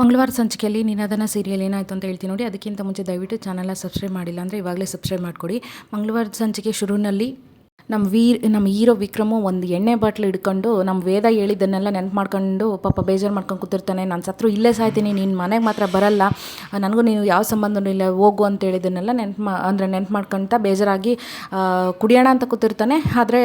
ಮಂಗಳವಾರ ಸಂಚಿಕೆಯಲ್ಲಿ ನಿನಾದನ ಸೀರಿಯಲ್ ಏನಾಯಿತು ಅಂತ ಹೇಳ್ತೀನಿ ನೋಡಿ. ಅದಕ್ಕಿಂತ ಮುಂಚೆ ದಯವಿಟ್ಟು ಚಾನಲ್ನ ಸಬ್ಸ್ಕ್ರೈಬ್ ಮಾಡಿಲ್ಲ ಅಂದರೆ ಇವಾಗಲೇ ಸಬ್ಸ್ಕ್ರೈಬ್ ಮಾಡಿಕೊಡಿ. ಮಂಗಳವಾರ ಸಂಚಿಕೆ ಶುರುವಿನಲ್ಲಿ ನಮ್ಮ ವೀರ್ ನಮ್ಮ ಹೀರೋ ವಿಕ್ರಮು ಒಂದು ಎಣ್ಣೆ ಬಾಟ್ಲು ಹಿಡ್ಕೊಂಡು ನಮ್ಮ ವೇದ ಹೇಳಿದ್ದನ್ನೆಲ್ಲ ನೆನಪು ಮಾಡ್ಕೊಂಡು ಪಾಪ ಬೇಜಾರು ಮಾಡ್ಕೊಂಡು ಕೂತಿರ್ತಾನೆ. ನಾನು ಸತ್ರು ಇಲ್ಲೇ ಸಾಯ್ತೀನಿ ನಿನ್ನ ಮನೆಗೆ ಮಾತ್ರ ಬರಲ್ಲ. ನನಗೂ ನೀನು ಯಾವ ಸಂಬಂಧನೂ ಇಲ್ಲ, ಹೋಗು ಅಂತ ಹೇಳಿದ್ದನ್ನೆಲ್ಲ ನೆನ್ಪು ಮಾ, ಅಂದರೆ ನೆನ್ಪು ಮಾಡ್ಕೊತ ಬೇಜಾರಾಗಿ ಕುಡಿಯೋಣ ಅಂತ ಕೂತಿರ್ತಾನೆ. ಆದರೆ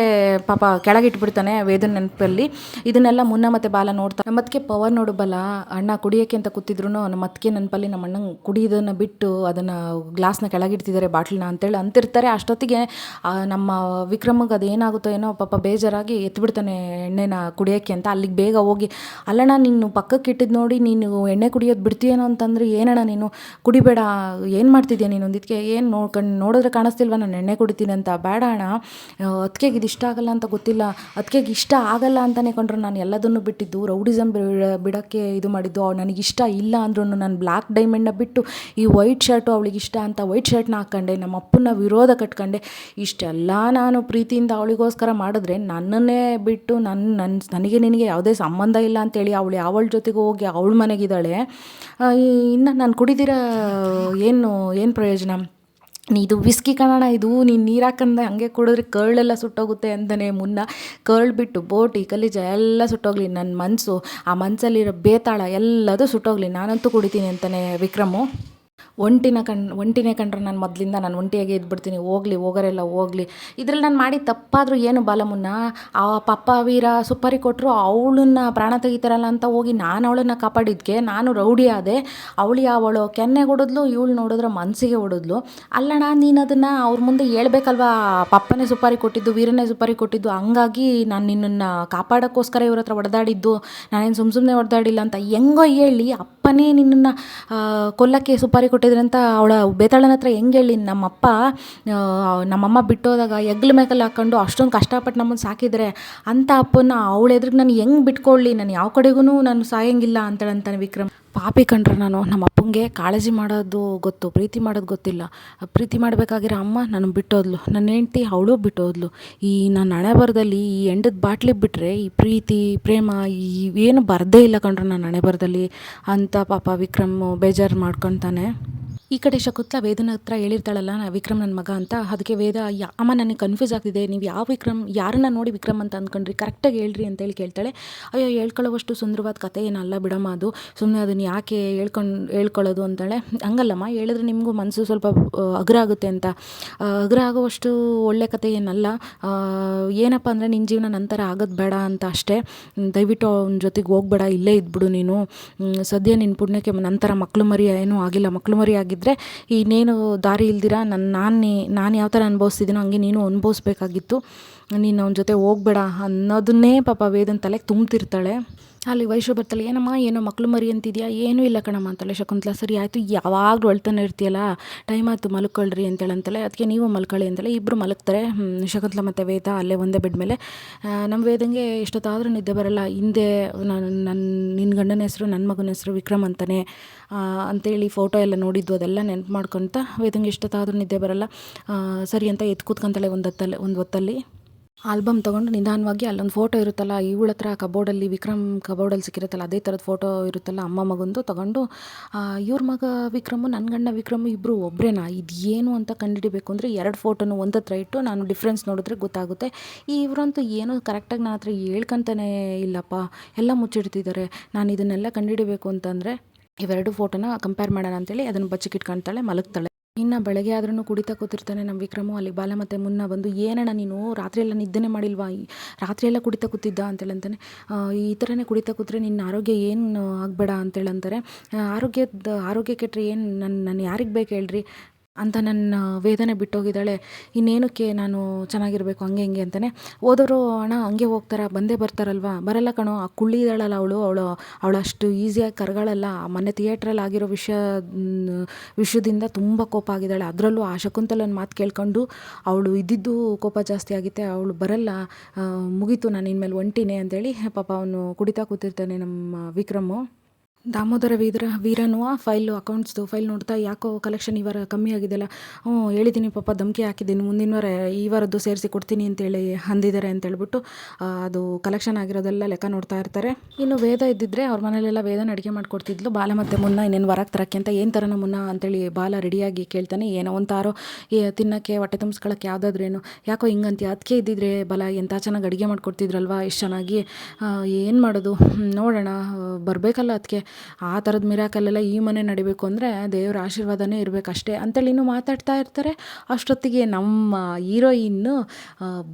ಪಾಪ ಕೆಳಗಿಟ್ಬಿಡ್ತಾನೆ ವೇದನ ನೆನಪಲ್ಲಿ. ಇದನ್ನೆಲ್ಲ ಮುನ್ನ ಮತ್ತು ಬಾಲ ನೋಡ್ತಾ ನಮ್ಮದಕ್ಕೆ ಪವರ್ ನೋಡು ಬಲ, ಅಣ್ಣ ಕುಡಿಯೋಕ್ಕೆ ಅಂತ ಕೂತಿದ್ರು ನಮ್ಮ ಅದಕ್ಕೆ ನೆನಪಲ್ಲಿ ನಮ್ಮ ಅಣ್ಣ ಕುಡಿಯೋದನ್ನು ಬಿಟ್ಟು ಅದನ್ನು ಗ್ಲಾಸ್ನ ಕೆಳಗಿಡ್ತಿದ್ದಾರೆ ಬಾಟ್ಲನ್ನ ಅಂತೇಳಿ ಅಂತಿರ್ತಾರೆ. ಅಷ್ಟೊತ್ತಿಗೆ ನಮ್ಮ ನಮ್ಮ ವಿಕ್ರಮ್ಗೆ ಅದೇನಾಗುತ್ತೋ ಏನೋ ಪಾಪ ಬೇಜಾರಾಗಿ ಎತ್ಬಿಡ್ತಾನೆ ಎಣ್ಣೆನ ಕುಡಿಯೋಕ್ಕೆ ಅಂತ. ಅಲ್ಲಿಗೆ ಬೇಗ ಹೋಗಿ, ಅಲ್ಲಣ್ಣ, ನೀನು ಪಕ್ಕಕ್ಕೆ ಇಟ್ಟಿದ್ದು ನೋಡಿ, ನೀನು ಎಣ್ಣೆ ಕುಡಿಯೋದು ಬಿಡ್ತೀಯೇನೋ ಅಂತಂದರೆ, ಏನಣ್ಣ ನೀನು ಕುಡಿಬೇಡ, ಏನು ಮಾಡ್ತಿದ್ಯಾ ನೀನು? ಒಂದಿದ್ಕೆ ಏನು ನೋಡ್ಕೊಂಡು ನೋಡಿದ್ರೆ ಕಾಣಿಸ್ತಿಲ್ವ, ನಾನು ಎಣ್ಣೆ ಕುಡಿತೀನಿ ಅಂತ. ಬೇಡ ಅಣ್ಣ ಅದಕ್ಕೆಗೆ ಇದು ಇಷ್ಟ ಆಗಲ್ಲ ಅಂತ ಗೊತ್ತಿಲ್ಲ ಅದಕ್ಕೆಗೆ ಇಷ್ಟ ಆಗಲ್ಲ ಅಂತಲೇ ಕೊಂಡ್ರೆ, ನಾನು ಎಲ್ಲದನ್ನು ಬಿಟ್ಟಿದ್ದು ರೌಡಿಸಮ್ ಬಿಡೋಕ್ಕೆ ಇದು ಮಾಡಿದ್ದು ನನಗೆ ಇಷ್ಟ ಇಲ್ಲ ಅಂದ್ರೂ ನಾನು ಬ್ಲ್ಯಾಕ್ ಡೈಮಂಡ್ನ ಬಿಟ್ಟು, ಈ ವೈಟ್ ಶರ್ಟು ಅವಳಿಗೆ ಇಷ್ಟ ಅಂತ ವೈಟ್ ಶರ್ಟ್ನ ಹಾಕ್ಕೊಂಡೆ ನಮ್ಮ ಅಪ್ಪನ ವಿರೋಧ ಕಟ್ಕೊಂಡೆ, ಇಷ್ಟೆಲ್ಲ ನಾನು ಪ್ರೀತಿಯಿಂದ ಅವಳಿಗೋಸ್ಕರ ಮಾಡಿದ್ರೆ ನನ್ನನ್ನೇ ಬಿಟ್ಟು ನನ್ನ ನನ್ನ ನನಗೆ ನಿನಗೆ ಯಾವುದೇ ಸಂಬಂಧ ಇಲ್ಲ ಅಂತೇಳಿ ಅವಳು ಯಾವಳ ಜೊತೆಗೆ ಹೋಗಿ ಅವಳ ಮನೆಗಿದ್ದಾಳೆ. ಇನ್ನು ನಾನು ಕುಡಿದಿರ ಏನು ಏನು ಪ್ರಯೋಜನ? ಇದು ವಿಸ್ಕಿ ಕಣಣ ಇದು ನೀನು ನೀರು ಹಾಕಂದ ಹಂಗೆ ಕುಡಿದ್ರೆ ಕರ್ಳೆಲ್ಲ ಸುಟ್ಟೋಗುತ್ತೆ ಅಂತಲೇ ಮುನ್ನ ಕರ್ಳ್ ಬಿಟ್ಟು ಬೋಟಿ ಕಲೀಜ ಎಲ್ಲ ಸುಟ್ಟೋಗ್ಲಿ ನನ್ನ ಮನಸ್ಸು ಆ ಮನಸ್ಸಲ್ಲಿರೋ ಬೇತಾಳ ಎಲ್ಲದೂ ಸುಟ್ಟೋಗ್ಲಿ, ನಾನಂತೂ ಕುಡಿತೀನಿ ಅಂತಲೇ ವಿಕ್ರಮು. ಒಂಟಿನ ಕಣ್, ಒಂಟಿನೇ ಕಂಡ್ರೆ ನಾನು ಮೊದಲಿಂದ ನಾನು ಒಂಟಿಯಾಗೆ ಇದ್ಬಿಡ್ತೀನಿ. ಹೋಗ್ಲಿ, ಹೋಗೋರೆಲ್ಲ ಹೋಗ್ಲಿ. ಇದ್ರಲ್ಲಿ ನಾನು ಮಾಡಿ ತಪ್ಪಾದರೂ ಏನು ಬಾಲಮುನ್ನ, ಆ ಪಪ್ಪ ವೀರ ಸುಪಾರಿ ಕೊಟ್ಟರು ಅವಳನ್ನ ಪ್ರಾಣ ತೆಗಿತಾರಲ್ಲ ಅಂತ ಹೋಗಿ ನಾನು ಅವಳನ್ನ ಕಾಪಾಡಿದ್ಕೆ, ನಾನು ರೌಡಿ ಆದೆ. ಅವಳು ಯಾವಳು ಕೆನ್ನೆ ಹೊಡೆದ್ಲು, ಇವಳು ನೋಡಿದ್ರೆ ಮನಸ್ಸಿಗೆ ಹೊಡೆದ್ಲು. ಅಲ್ಲಣ್ಣ, ನೀನು ಅದನ್ನು ಅವ್ರ ಮುಂದೆ ಹೇಳ್ಬೇಕಲ್ವಾ? ಪಪ್ಪನೇ ಸುಪಾರಿ ಕೊಟ್ಟಿದ್ದು, ವೀರನೇ ಸುಪಾರಿ ಕೊಟ್ಟಿದ್ದು, ಹಂಗಾಗಿ ನಾನು ನಿನ್ನನ್ನು ಕಾಪಾಡೋಕ್ಕೋಸ್ಕರ ಇವ್ರ ಹತ್ರ ಹೊಡೆದಾಡಿದ್ದು ನಾನೇನು ಸುಮ್ಮ ಸುಮ್ಮನೆ ಹೊಡೆದಾಡಿಲ್ಲ ಅಂತ ಹೆಂಗೋ ಹೇಳಿ ಅಪ್ಪನೇ ನಿನ್ನನ್ನು ಕೊಲ್ಲಕ್ಕೆ ಸುಪಾರಿ ಕೊಟ್ಟಿದ್ರೆ ಅಂತ ಅವಳ ಬೇತಾಳನ ಹತ್ರ ಹೆಂಗೆ ಹೇಳಿ, ನಮ್ಮಪ್ಪ ನಮ್ಮಮ್ಮ ಬಿಟ್ಟೋದಾಗ ಎಗ್ಲ ಮೇಕಲ್ಲಿ ಹಾಕ್ಕೊಂಡು ಅಷ್ಟೊಂದು ಕಷ್ಟಪಟ್ಟು ನಮ್ಮನ್ನು ಸಾಕಿದರೆ ಅಂಥ ಅಪ್ಪನ ಅವಳ ಎದುರಿಗೆ ನಾನು ಹೆಂಗೆ ಬಿಟ್ಕೊಳ್ಳಿ ನಾನು ಯಾವ ಕಡೆಗೂ ನಾನು ಸಾಯಂಗಿಲ್ಲ, ಅಂತೇಳಂತಾನೆ ವಿಕ್ರಮ್. ಪಾಪಿ ಕಂಡ್ರೆ ನಾನು ನಮ್ಮ ಅಪ್ಪಂಗೆ ಕಾಳಜಿ ಮಾಡೋದು ಗೊತ್ತು, ಪ್ರೀತಿ ಮಾಡೋದು ಗೊತ್ತಿಲ್ಲ. ಪ್ರೀತಿ ಮಾಡಬೇಕಾಗಿರೋ ಅಮ್ಮ ನನ್ನ ಬಿಟ್ಟೋದ್ಲು. ನನ್ನ ಹೆಂಡ್ತಿ ಅವಳು ಬಿಟ್ಟೋದ್ಲು. ಈ ನನ್ನ ಹಣೆ ಬರದಲ್ಲಿ ಈ ಎಂಡದ ಬಾಟ್ಲಿ ಬಿಟ್ಟರೆ ಈ ಪ್ರೀತಿ, ಪ್ರೇಮ ಈ ಏನು ಬರದೇ ಇಲ್ಲ ಕಂಡ್ರೆ ನನ್ನ ಹಣೆ ಬರದಲ್ಲಿ ಅಂತ ಪಾಪ ವಿಕ್ರಮ್ ಬೇಜಾರು ಮಾಡ್ಕೊತಾನೆ. ಈ ಕಡೆ ಶಕುತ್ಲ ವೇದನ ಹತ್ರ ಹೇಳಿರ್ತಾಳಲ್ಲ, ನಾ ವಿಕ್ರಮ್ ನನ್ನ ಮಗ ಅಂತ. ಅದಕ್ಕೆ ವೇದ ಅಮ್ಮ ನನಗೆ ಕನ್ಫ್ಯೂಸ್ ಆಗ್ತಿದೆ. ನೀವು ಯಾವ ವಿಕ್ರಮ್, ಯಾರನ್ನ ನೋಡಿ ವಿಕ್ರಮ್ ಅಂತ ಅಂದ್ಕೊಂಡ್ರಿ ಕರೆಕ್ಟಾಗಿ ಹೇಳ್ರಿ ಅಂತ ಹೇಳಿ ಕೇಳ್ತಾಳೆ. ಅಯ್ಯೋ, ಹೇಳ್ಕೊಳ್ಳೋವಷ್ಟು ಸುಂದರವಾದ ಕತೆ ಏನಲ್ಲ ಬಿಡಮ್ಮ ಅದು. ಸುಮ್ಮನೆ ಅದನ್ನು ಯಾಕೆ ಹೇಳ್ಕೊಂಡು, ಹೇಳ್ಕೊಳ್ಳೋದು ಅಂತಾಳೆ. ಹಂಗಲ್ಲಮ್ಮ, ಹೇಳಿದ್ರೆ ನಿಮಗೂ ಮನಸ್ಸು ಸ್ವಲ್ಪ ಅಗ್ರ ಆಗುತ್ತೆ ಅಂತ. ಅಗ್ರ ಆಗುವಷ್ಟು ಒಳ್ಳೆ ಕತೆ ಏನಲ್ಲ. ಏನಪ್ಪ ಅಂದರೆ ನಿನ್ನ ಜೀವನ ನಂತರ ಆಗೋದು ಬೇಡ ಅಂತ ಅಷ್ಟೇ. ದಯವಿಟ್ಟು ಅವನ ಜೊತೆಗೆ ಹೋಗ್ಬೇಡ, ಇಲ್ಲೇ ಇದ್ಬಿಡು ನೀನು. ಸದ್ಯ ನಿನ್ನ ಪುಣ್ಯಕ್ಕೆ ನಂತರ ಮಕ್ಕಳು ಮರಿ ಏನೂ ಆಗಿಲ್ಲ. ಮಕ್ಕಳು ಮರಿ ಆಗಿದ್ದರೆ ಇನ್ನೇನು ದಾರಿ ಇಲ್ದಿರ? ನನ್ನ ನಾನು ನಾನು ಯಾವ ಥರ ಅನುಭವಿಸ್ತಿದ್ದೀನೋ ಹಂಗೆ ನೀನು ಅನುಭವಿಸ್ಬೇಕಾಗಿತ್ತು. ನೀನು ಅವನ ಜೊತೆ ಹೋಗ್ಬೇಡ ಅನ್ನೋದನ್ನೇ ಪಾಪ ವೇದನ್ ತಲೆಗೆ ತುಂಬ್ತಿರ್ತಾಳೆ. ಅಲ್ಲಿ ವೈಶು ಬರ್ತಾಳೆ, ಏನಮ್ಮ, ಏನೋ ಮಕ್ಕಳು ಮರಿ ಅಂತಿದ್ಯಾ? ಏನೂ ಇಲ್ಲ ಕಣಮ್ಮ ಅಂತಾಳೆ ಶಕುಂತಲ. ಸರಿ ಆಯಿತು, ಯಾವಾಗಲೂ ಅಳ್ತಾನೆ ಇರ್ತೀಯಲ್ಲ, ಟೈಮ್ ಆಯಿತು ಮಲ್ಕೊಳ್ರಿ ಅಂತೇಳಿ ಅದಕ್ಕೆ ನೀವು ಮಲ್ಕೊಳ್ಳಿ ಅಂತಾಳೆ. ಇಬ್ಬರು ಮಲಗ್ತಾರೆ. ಶಕುಂತಲ ಮತ್ತು ವೇದ ಅಲ್ಲೇ ಒಂದೇ ಬೆಡ್ ಮೇಲೆ. ನಮ್ಮ ವೇದಂಗೆ ಇಷ್ಟೊತ್ತಾದರೂ ನಿದ್ದೆ ಬರಲ್ಲ. ಹಿಂದೆ ನಾನು ನನ್ನ ನಿನ್ನ ಗಂಡನ ಹೆಸರು ನನ್ನ ಮಗನ ಹೆಸರು ವಿಕ್ರಮ್ ಅಂತಾನೆ ಅಂತೇಳಿ ಫೋಟೋ ಎಲ್ಲ ನೋಡಿದ್ದು, ಅದೆಲ್ಲ ನೆನಪು ಮಾಡ್ಕೊತ ವೇದಂಗೆ ಇಷ್ಟೊತ್ತಾದರೂ ನಿದ್ದೆ ಬರಲ್ಲ. ಸರಿ ಅಂತ ಎದ್ದು ಕೂತ್ಕೊಂತಾಳೆ ಒಂದು ಹೊತ್ತಲ್ಲಿ ಒಂದು ಹೊತ್ತಲ್ಲಿ. ಆಲ್ಬಮ್ ತೊಗೊಂಡು ನಿಧಾನವಾಗಿ ಅಲ್ಲೊಂದು ಫೋಟೋ ಇರುತ್ತಲ್ಲ, ಇವಳ ಹತ್ರ ಕಬೋರ್ಡಲ್ಲಿ ವಿಕ್ರಮ್ ಕಬೋರ್ಡಲ್ಲಿ ಸಿಕ್ಕಿರುತ್ತಲ್ಲ, ಅದೇ ಥರದ ಫೋಟೋ ಇರುತ್ತಲ್ಲ, ಅಮ್ಮ ಮಗಂದು ತೊಗೊಂಡು ಇವ್ರ ಮಗ ವಿಕ್ರಮು ನನ್ನ ಗಂಡ ವಿಕ್ರಮು ಇಬ್ಬರು ಒಬ್ಬರೇನಾ ಇದು ಏನು ಅಂತ ಕಂಡುಹಿಡಿಬೇಕು ಅಂದರೆ ಎರಡು ಫೋಟೋನು ಒಂದು ಹತ್ರ ಇಟ್ಟು ನಾನು ಡಿಫ್ರೆನ್ಸ್ ನೋಡಿದ್ರೆ ಗೊತ್ತಾಗುತ್ತೆ. ಈ ಇವರಂತೂ ಏನೂ ಕರೆಕ್ಟಾಗಿ ನನ್ನ ಹತ್ರ ಹೇಳ್ಕೊಂತಾನೆ ಇಲ್ಲಪ್ಪ, ಎಲ್ಲ ಮುಚ್ಚಿಡ್ತಿದ್ದಾರೆ ನಾನು ಇದನ್ನೆಲ್ಲ ಕಂಡುಹಿಡಿಬೇಕು ಅಂತಂದರೆ, ಇವೆರಡು ಫೋಟೋನ ಕಂಪೇರ್ ಮಾಡೋಣ ಅಂತೇಳಿ ಅದನ್ನು ಬಚ್ಚಿಕಿಟ್ಕೊಳ್ತಾಳೆ ಮಲಗ್ತಾಳೆ. ಇನ್ನು ಬೆಳಗ್ಗೆ ಆದ್ರೂ ಕುಡಿತಾ ಕೂತಿರ್ತಾನೆ ನಮ್ಮ ವಿಕ್ರಮು. ಅಲ್ಲಿ ಬಾಲ ಮತ್ತೆ ಮುನ್ನ ಬಂದು, ಏನಣ್ಣ ನೀನು? ರಾತ್ರಿ ಎಲ್ಲ ನಿದ್ದೆನೇ ಮಾಡಿಲ್ವಾ? ಈ ರಾತ್ರಿ ಎಲ್ಲ ಕುಡಿತಾ ಕೂತಿದ್ದ? ಅಂತೇಳಂತಾನೆ. ಈ ಥರನೇ ಕುಡಿತಾ ಕೂತ್ರೆ ನಿನ್ನ ಆರೋಗ್ಯ ಏನು ಆಗಬೇಡ ಅಂತೇಳಿ ಅಂತಾರೆ ಆರೋಗ್ಯದ, ಆರೋಗ್ಯ ಕೆಟ್ಟರೆ ಏನು ನನ್ನ ನಾನು ಯಾರಿಗೆ ಬೇಕು ಹೇಳ್ರಿ? ಅಂತ ನನ್ನ ವೇದನೆ ಬಿಟ್ಟೋಗಿದ್ದಾಳೆ. ಇನ್ನೇನಕ್ಕೆ ನಾನು ಚೆನ್ನಾಗಿರಬೇಕು, ಹಂಗೆ ಹಿಂಗೆ ಅಂತಲೇ ಓದೋರು ಅಣ್ಣ, ಹಂಗೆ ಹೋಗ್ತಾರೆ, ಬಂದೇ ಬರ್ತಾರಲ್ವಾ? ಬರಲ್ಲ ಕಣೋ, ಆ ಕುಳ್ಳಿ ಇದ್ದಾಳಲ್ಲ ಅವಳು ಅವಳು ಅವಳು ಅಷ್ಟು ಈಸಿಯಾಗಿ ಕರ್ಗಳಲ್ಲ. ಮೊನ್ನೆ ಥಿಯೇಟ್ರಲ್ಲಿ ಆಗಿರೋ ವಿಷಯ ವಿಷಯದಿಂದ ತುಂಬ ಕೋಪ ಆಗಿದ್ದಾಳೆ. ಅದರಲ್ಲೂ ಆ ಶಕುಂತಲನ ಮಾತು ಕೇಳ್ಕೊಂಡು, ಅವಳು ಇದ್ದಿದ್ದು ಕೋಪ ಜಾಸ್ತಿ ಆಗುತ್ತೆ, ಅವಳು ಬರಲ್ಲ ಮುಗೀತು, ನಾನು ಇನ್ಮೇಲೆ ಒಂಟಿನೇ ಅಂತೇಳಿ, ಪಾಪ ಅವನು ಕುಡಿತಾ ಕೂತಿರ್ತಾನೆ ನಮ್ಮ ವಿಕ್ರಮು. ದಾಮೋದರ ವೀರ, ವೀರನು ಫೈಲು, ಅಕೌಂಟ್ಸ್ದು ಫೈಲ್ ನೋಡ್ತಾ ಯಾಕೋ ಕಲೆಕ್ಷನ್ ಈ ಕಮ್ಮಿ ಆಗಿದೆಯಲ್ಲ? ಹ್ಞೂ ಹೇಳಿದ್ದೀನಿ ಪಾಪ, ಧಮಕಿ ಹಾಕಿದ್ದೀನಿ. ಮುಂದಿನ ವಾರ ಈ ವಾರದ್ದು ಸೇರಿಸಿ ಕೊಡ್ತೀನಿ ಅಂತೇಳಿ ಅಂದಿದ್ದಾರೆ ಅಂತೇಳ್ಬಿಟ್ಟು ಅದು ಕಲೆಕ್ಷನ್ ಆಗಿರೋದೆಲ್ಲ ಲೆಕ್ಕ ನೋಡ್ತಾ ಇರ್ತಾರೆ. ಇನ್ನು ವೇದ ಇದ್ದಿದ್ರೆ ಅವ್ರ ಮನೇಲೆಲ್ಲ ವೇದನ ಅಡುಗೆ ಮಾಡಿಕೊಡ್ತಿದ್ಲು. ಬಾಲ ಮತ್ತೆ ಮುನ್ನ ಇನ್ನೇನು ಹೊರಗೆ ತರಕ್ಕೆ ಅಂತ ಏನು ಥರನ ಮುನ್ನ ಅಂತೇಳಿ ಬಾಲ ರೆಡಿಯಾಗಿ ಕೇಳ್ತಾನೆ, ಏನೋ ತಾರೋ ಏ, ತಿನ್ನೋಕ್ಕೆ, ಹೊಟ್ಟೆ ತುಂಬಿಸ್ಕೊಳಕ್ಕೆ ಯಾವುದಾದ್ರೇನು. ಯಾಕೋ ಹಿಂಗಂತೀಯ ಅದಕ್ಕೆ ಇದ್ದಿದ್ರೆ ಬಲ ಎಂಥ ಚೆನ್ನಾಗಿ ಅಡುಗೆ ಮಾಡಿಕೊಡ್ತಿದ್ರಲ್ವಾ ಎಷ್ಟು ಚೆನ್ನಾಗಿ. ಏನು ಮಾಡೋದು? ನೋಡೋಣ, ಬರಬೇಕಲ್ಲ ಅದಕ್ಕೆ ಆ ಥರದ ಮಿರಾಕಲ್ಲೆಲ್ಲ ಈ ಮನೆ ನಡಿಬೇಕು ಅಂದರೆ ದೇವರ ಆಶೀರ್ವಾದನೇ ಇರಬೇಕು ಅಷ್ಟೇ ಅಂತೇಳಿ ಇನ್ನೂ ಮಾತಾಡ್ತಾ ಇರ್ತಾರೆ. ಅಷ್ಟೊತ್ತಿಗೆ ನಮ್ಮ ಹೀರೋಯಿನ್ನು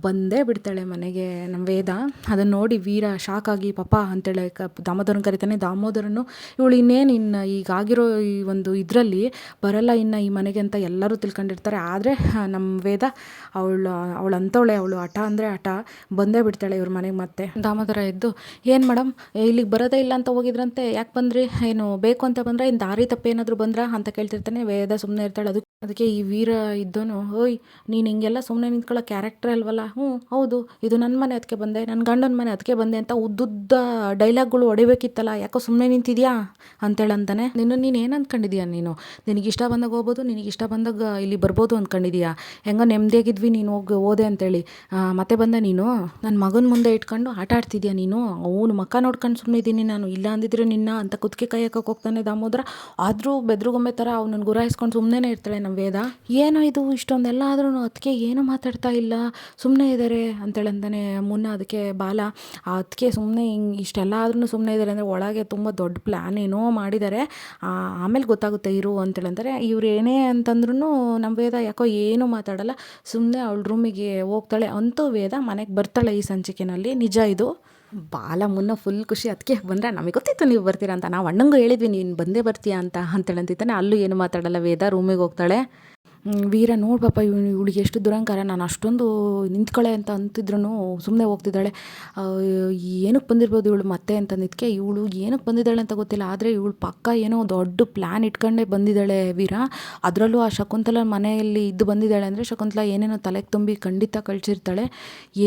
ಬಂದೇ ಬಿಡ್ತಾಳೆ ಮನೆಗೆ, ನಮ್ಮ ವೇದ. ಅದನ್ನು ನೋಡಿ ವೀರ ಶಾಕ್ ಆಗಿ ಪಾಪ ಅಂತೇಳಿ ಕ, ದಾಮೋದರನ್ ಕರಿತಾನೆ. ದಾಮೋದರನು ಇವಳು ಇನ್ನೇನು ಇನ್ನು ಈಗಾಗಿರೋ ಈ ಒಂದು ಇದರಲ್ಲಿ ಬರಲ್ಲ ಇನ್ನು ಈ ಮನೆಗೆ ಅಂತ ಎಲ್ಲರೂ ತಿಳ್ಕೊಂಡಿರ್ತಾರೆ. ಆದರೆ ನಮ್ಮ ವೇದ ಅವಳು ಅವಳು ಅವಳು ಹಠ ಅಂದರೆ ಹಠ, ಬಂದೇ ಬಿಡ್ತಾಳೆ ಇವ್ರ ಮನೆಗೆ ಮತ್ತೆ. ದಾಮೋದರ ಎದ್ದು, ಏನು ಮೇಡಮ್ ಇಲ್ಲಿಗೆ ಬರೋದೇ ಇಲ್ಲ ಅಂತ ಹೋಗಿದ್ರಂತೆ, ಯಾಕೆ ಬಂದ್ರಿ ಏನು ಬೇಕು ಅಂತ ಬಂದ್ರೆ ಏನು ದಾರಿ ತಪ್ಪೇನಾದರೂ ಬಂದ್ರಾ ಅಂತ ಕೇಳ್ತಿರ್ತಾನೆ, ವೇದ ಸುಮ್ಮನೆ ಇರ್ತಾಳೆ. ಅದು ಅದಕ್ಕೆ ಈ ವೀರ ಇದ್ದೋನು ಓಯ್, ನೀನು ಹಿಂಗೆಲ್ಲ ಸುಮ್ಮನೆ ನಿಂತ್ಕೊಳ್ಳೋ ಕ್ಯಾರೆಕ್ಟರ್ ಅಲ್ವಲ್ಲ? ಹ್ಞೂ, ಹೌದು. ಇದು ನನ್ನ ಮನೆ ಅದಕ್ಕೆ ಬಂದೆ ನನ್ನ ಗಂಡನ ಮನೆ ಅದಕ್ಕೆ ಬಂದೆ ಅಂತ ಉದ್ದುದ್ದ ಡೈಲಾಗ್ಗಳು ಹೊಡಿಬೇಕಿತ್ತಲ್ಲ, ಯಾಕೋ ಸುಮ್ಮನೆ ನಿಂತಿದ್ಯಾ? ಅಂತೇಳಂತಾನೆ ನಿನ್ನ ನೀನು ಏನು ಅಂದ್ಕೊಂಡಿದ್ಯಾ ನೀನು? ನಿನಗೆ ಇಷ್ಟ ಬಂದಾಗ ಹೋಗ್ಬೋದು, ನಿನಗೆ ಇಷ್ಟ ಬಂದಾಗ ಇಲ್ಲಿ ಬರ್ಬೋದು ಅಂದ್ಕೊಂಡಿದ್ಯಾ ಹೆಂಗೋ ನೆಮ್ಮದಿಯಾಗಿದ್ವಿ ನೀನು ಹೋಗಿ ಓದೆ ಅಂತೇಳಿ. ಮತ್ತೆ ಬಂದ ನೀನು? ನನ್ನ ಮಗನ ಮುಂದೆ ಇಟ್ಕೊಂಡು ಆಟ ಆಡ್ತಿದ್ಯಾ ನೀನು? ಅವನು ಮಕ್ಕ ನೋಡ್ಕೊಂಡು ಸುಮ್ಮನೆ ಇದ್ದೀನಿ ನಾನು. ಇಲ್ಲ ಅಂದಿದ್ರೆ ನಿನ್ನ ಅಂತ ಕುತ್ತಿಗೆ ಕೈ ಹಾಕಕ್ಕೆ ಹೋಗ್ತಾನೆ ದಾಮೋದರ. ಆದರೂ ಬೆದ್ರುಗೊಂಬೆ ಥರ ಅವನನ್ನು ಗುರಾಯಿಸ್ಕೊಂಡು ಸುಮ್ಮನೆ ಇರ್ತಾಳೆ ನಮ್ಮ ವೇದ. ಏನೋ ಇದು ಇಷ್ಟೊಂದೆಲ್ಲ ಆದ್ರೂ ಅದಕ್ಕೆ ಏನೂ ಮಾತಾಡ್ತಾ ಇಲ್ಲ. ಸುಮ್ಮನೆ ಇದ್ದಾರೆ ಅಂತೇಳಂತಾನೆ ಮುನ್ನ ಅದಕ್ಕೆ ಬಾಲ. ಅದಕ್ಕೆ ಸುಮ್ಮನೆ ಹಿಂಗೆ ಇಷ್ಟೆಲ್ಲ ಆದ್ರೂ ಸುಮ್ಮನೆ ಇದ್ದಾರೆ ಅಂದರೆ ಒಳಗೆ ತುಂಬ ದೊಡ್ಡ ಪ್ಲ್ಯಾನ್ ಏನೋ ಮಾಡಿದ್ದಾರೆ ಆಮೇಲೆ ಗೊತ್ತಾಗುತ್ತೆ ಇರು ಅಂತೇಳಂತಾರೆ. ಇವ್ರು ಏನೇ ಅಂತಂದ್ರೂ ನಮ್ಮ ವೇದ ಯಾಕೋ ಏನೂ ಮಾತಾಡಲ್ಲ. ಸುಮ್ಮನೆ ಅವಳ ರೂಮಿಗೆ ಹೋಗ್ತಾಳೆ. ಅಂತೂ ವೇದ ಮನೆಗೆ ಬರ್ತಾಳೆ ಈ ಸಂಚಿಕೆನಲ್ಲಿ. ನಿಜ ಇದು? ಬಾಲ ಮುನ್ನ ಫುಲ್ ಖುಷಿ. ಅದಕ್ಕೆ ಬಂದರೆ ನಮಗೆ ಗೊತ್ತಿತ್ತು ನೀವು ಬರ್ತೀರಾ ಅಂತ. ನಾವು ಅಣ್ಣಂಗೂ ಹೇಳಿದ್ವಿ, ನೀನು ಬಂದೇ ಬರ್ತೀಯಾ ಅಂತ. ಅಂತೇಳಿ ಅಂತಿದ್ದಾನೆ ಅಲ್ಲೂ ಏನು ಮಾತಾಡಲ್ಲ ವೇದ ರೂಮಿಗೆ ಹೋಗ್ತಾಳೆ. ವೀರ, ನೋಡು ಪಾಪ ಇವನು ಇವಳಿಗೆ ಎಷ್ಟು ದುರಂಕಾರ, ನಾನು ಅಷ್ಟೊಂದು ನಿಂತ್ಕೊಳ್ಳೆ ಅಂತ ಅಂತಿದ್ರು ಸುಮ್ಮನೆ ಹೋಗ್ತಿದ್ದಾಳೆ. ಏನಕ್ಕೆ ಬಂದಿರ್ಬೋದು ಇವಳು ಮತ್ತೆ ಅಂತಂದಿದ್ದಕ್ಕೆ ಇವಳು ಏನಕ್ಕೆ ಬಂದಿದ್ದಾಳೆ ಅಂತ ಗೊತ್ತಿಲ್ಲ, ಆದರೆ ಇವಳು ಪಕ್ಕ ಏನೋ ದೊಡ್ಡ ಪ್ಲ್ಯಾನ್ ಇಟ್ಕೊಂಡೇ ಬಂದಿದ್ದಾಳೆ ವೀರ. ಅದರಲ್ಲೂ ಆ ಶಕುಂತಲ ಮನೆಯಲ್ಲಿ ಇದ್ದು ಬಂದಿದ್ದಾಳೆ ಅಂದರೆ ಶಕುಂತಲ ಏನೇನೋ ತಲೆಗೆ ತುಂಬಿ ಖಂಡಿತ ಕಳಿಸಿರ್ತಾಳೆ.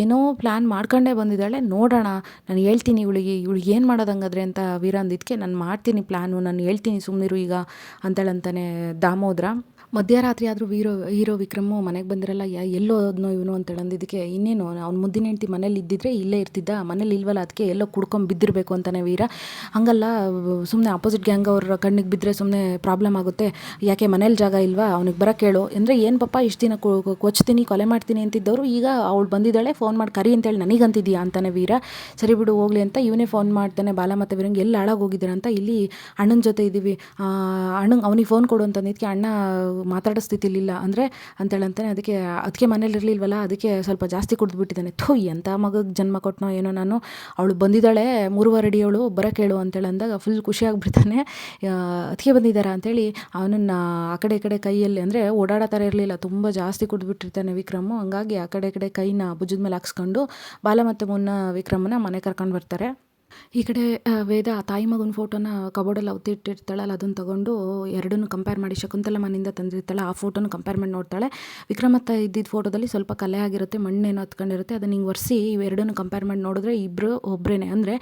ಏನೋ ಪ್ಲ್ಯಾನ್ ಮಾಡ್ಕೊಂಡೇ ಬಂದಿದ್ದಾಳೆ. ನೋಡೋಣ, ನಾನು ಹೇಳ್ತೀನಿ ಇವಳಿಗೆ ಇವಳಿಗೆ ಏನು ಮಾಡೋದಂಗಾದ್ರೆ ಅಂತ ವೀರ ಅಂದಿದ್ದಕ್ಕೆ ನಾನು ಮಾಡ್ತೀನಿ ಪ್ಲ್ಯಾನು ನಾನು ಹೇಳ್ತೀನಿ ಸುಮ್ಮನಿರು ಈಗ ಅಂತೇಳಂತಾನೆ ದಾಮೋದ್ರ. ಮಧ್ಯರಾತ್ರಿ ಆದರೂ ವೀರೋ, ಹೀರೋ ವಿಕ್ರಮು ಮನೆಗೆ ಬಂದಿರಲ್ಲ, ಯಾ, ಎಲ್ಲೋ ಅದ್ನೋ ಇವನು ಅಂತೇಳಿ ಅಂದಿದ್ದಕ್ಕೆ ಇನ್ನೇನು ಅವ್ನು ಮುದ್ದಿನ ಹೆಂಡತಿ ಮನೇಲಿ ಇದ್ದಿದ್ರೆ ಇಲ್ಲೇ ಇರ್ತಿದ್ದ, ಮನೇಲಿ ಇಲ್ವಲ್ಲ ಅದಕ್ಕೆ ಎಲ್ಲೋ ಕುಡ್ಕೊಂಡು ಬಿದ್ದಿರಬೇಕು ಅಂತಾನೆ ವೀರ. ಹಂಗಲ್ಲ ಸುಮ್ಮನೆ ಅಪೋಸಿಟ್ ಗ್ಯಾಂಗ್ ಅವ್ರ ಕಣ್ಣಿಗೆ ಬಿದ್ದರೆ ಸುಮ್ಮನೆ ಪ್ರಾಬ್ಲಮ್ ಆಗುತ್ತೆ. ಯಾಕೆ ಮನೇಲಿ ಜಾಗ ಇಲ್ವಾ? ಅವ್ನಿಗೆ ಬರೋಕ್ಕೆ ಹೇಳು. ಅಂದರೆ ಏನು ಪಾಪ ಇಷ್ಟು ದಿನ ಕೊಚ್ತೀನಿ, ಕೊಲೆ ಮಾಡ್ತೀನಿ ಅಂತಿದ್ದವರು, ಈಗ ಅವಳು ಬಂದಿದ್ದಾಳೆ ಫೋನ್ ಮಾಡಿ, ಕರಿ ಅಂತೇಳಿ ನನಗಂತಿದ್ಯಾ ಅಂತಾನೆ ವೀರ. ಸರಿ ಬಿಡು, ಹೋಗ್ಲಿ ಅಂತ ಇವನೇ ಫೋನ್ ಮಾಡ್ತಾನೆ, ಬಾಲ ಮತ್ತು ವೀರಂಗೆ ಎಲ್ಲಿ ಹಾಳಾಗಿ ಹೋಗಿದ್ದೀರ ಅಂತ ಇಲ್ಲಿ ಅಣ್ಣನ ಜೊತೆ ಇದ್ದೀವಿ ಅಣ್ಣಂಗೆ, ಅವನಿಗೆ ಫೋನ್ ಕೊಡು ಅಂತಂದಿದ್ದಕ್ಕೆ ಅಣ್ಣ ಮಾತಾಡೋ ಸ್ಥಿತಿಲಿಲ್ಲ ಅಂದರೆ ಅಂತೇಳಂತಾನೆ ಅದಕ್ಕೆ ಅದಕ್ಕೆ ಮನೇಲಿ ಇರಲಿಲ್ವಲ್ಲ, ಅದಕ್ಕೆ ಸ್ವಲ್ಪ ಜಾಸ್ತಿ ಕುಡಿದ್ಬಿಟ್ಟಿದ್ದಾನೆ ಥೂ ಎಂಥ ಮಗಗೆ ಜನ್ಮ ಕೊಟ್ಟನೋ ಏನೋ ನಾನು, ಅವಳು ಬಂದಿದ್ದಾಳೆ, ಮೂರುವರೆ ಅಡಿಯವಳು ಹೇಳು ಅಂತೇಳಿ ಅಂದಾಗ ಫುಲ್ ಖುಷಿಯಾಗ್ಬಿಡ್ತಾನೆ ಅದಕ್ಕೆ ಬಂದಿದ್ದಾರಾ ಅಂತೇಳಿ ಅವನನ್ನು ಆ ಕಡೆ ಕಡೆ ಕೈಯಲ್ಲಿ ಅಂದರೆ ಓಡಾಡೋ ಥರ ಇರಲಿಲ್ಲ. ತುಂಬ ಜಾಸ್ತಿ ಕುಡಿದ್ಬಿಟ್ಟಿರ್ತಾನೆ ವಿಕ್ರಮು. ಹಂಗಾಗಿ ಆ ಕಡೆ ಈ ಕಡೆ ಕೈನ ಭುಜದ ಮೇಲೆ ಹಾಕ್ಸ್ಕೊಂಡು ಬಾಲ ಮತ್ತು ಮುನ್ನ ವಿಕ್ರಮನ ಮನೆ ಕರ್ಕೊಂಡು ಬರ್ತಾರೆ. ಈ ಕಡೆ ವೇದ ತಾಯಿ ಮಗನ ಫೋಟೋನ ಕಬೋರ್ಡಲ್ಲಿ ಅವತ್ತಿಟ್ಟಿರ್ತಾಳಲ್ಲ ಅದನ್ನು ತಗೊಂಡು ಎರಡನ್ನೂ ಕಂಪೇರ್ ಮಾಡಿ ಶಕುಂತಲ ಮನೆಯಿಂದ ತಂದಿರ್ತಾಳೆ. ಆ ಫೋಟೋನ ಕಂಪೇರ್ ಮಾಡಿ ನೋಡ್ತಾಳೆ. ವಿಕ್ರಮತ್ತ ಇದ್ದಿದ್ದ ಫೋಟೋದಲ್ಲಿ ಸ್ವಲ್ಪ ಕಲೆ ಆಗಿರುತ್ತೆ, ಮಣ್ಣೇನೋ ಹತ್ಕೊಂಡಿರುತ್ತೆ ಅದನ್ನು ಹಿಂಗೆ ಒರೆಸಿ ಇವೆರಡನ್ನೂ ಕಂಪೇರ್ ಮಾಡಿ ನೋಡಿದ್ರೆ ಇಬ್ಬರು ಒಬ್ಬರೇನೆ ಅಂದರೆ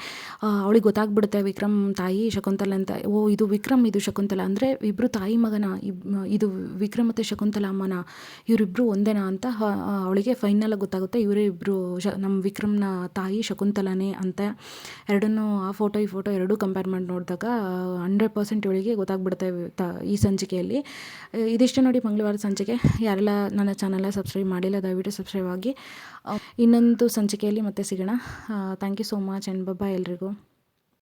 ಅವಳಿಗೆ ಗೊತ್ತಾಗ್ಬಿಡುತ್ತೆ ವಿಕ್ರಮ್ ತಾಯಿ, ಶಕುಂತಲ ಅಂತ. ಓ, ಇದು ವಿಕ್ರಮ್, ಇದು ಶಕುಂತಲ. ಅಂದರೆ ಇಬ್ಬರು ತಾಯಿ ಮಗನ ಇದು ವಿಕ್ರಮ್ ಮತ್ತು ಶಕುಂತಲ ಅಮ್ಮನ ಇವರಿಬ್ಬರು ಒಂದೇನಾ ಅಂತ ಅವಳಿಗೆ ಫೈನಲ್ ಗೊತ್ತಾಗುತ್ತೆ. ಇವರೇ ಇಬ್ಬರು ನಮ್ಮ ವಿಕ್ರಮ್ನ ತಾಯಿ, ಶಕುಂತಲನೇ ಅಂತ. ಎರಡನ್ನೂ ಆ ಫೋಟೋ ಈ ಫೋಟೋ ಎರಡೂ ಕಂಪೇರ್ ಮಾಡಿ ನೋಡಿದಾಗ ಹಂಡ್ರೆಡ್ ಪರ್ಸೆಂಟ್ ಇವಳಿಗೆ ಗೊತ್ತಾಗ್ಬಿಡುತ್ತೆ ತ, ಈ ಸಂಚಿಕೆಯಲ್ಲಿ. ಇದಿಷ್ಟೇ ನೋಡಿ ಮಂಗಳವಾರ ಸಂಚಿಕೆ. ಯಾರೆಲ್ಲ ನನ್ನ ಚಾನಲ್ನ ಸಬ್ಸ್ಕ್ರೈಬ್ ಮಾಡಿಲ್ಲ, ದಯವಿಟ್ಟು ಸಬ್ಸ್ಕ್ರೈಬ್ ಆಗಿ. ಇನ್ನೊಂದು ಸಂಚಿಕೆಯಲ್ಲಿ ಮತ್ತೆ ಸಿಗೋಣ. Thank you so much and ಬಬ್ಬಾ ಎಲ್ರಿಗೂ.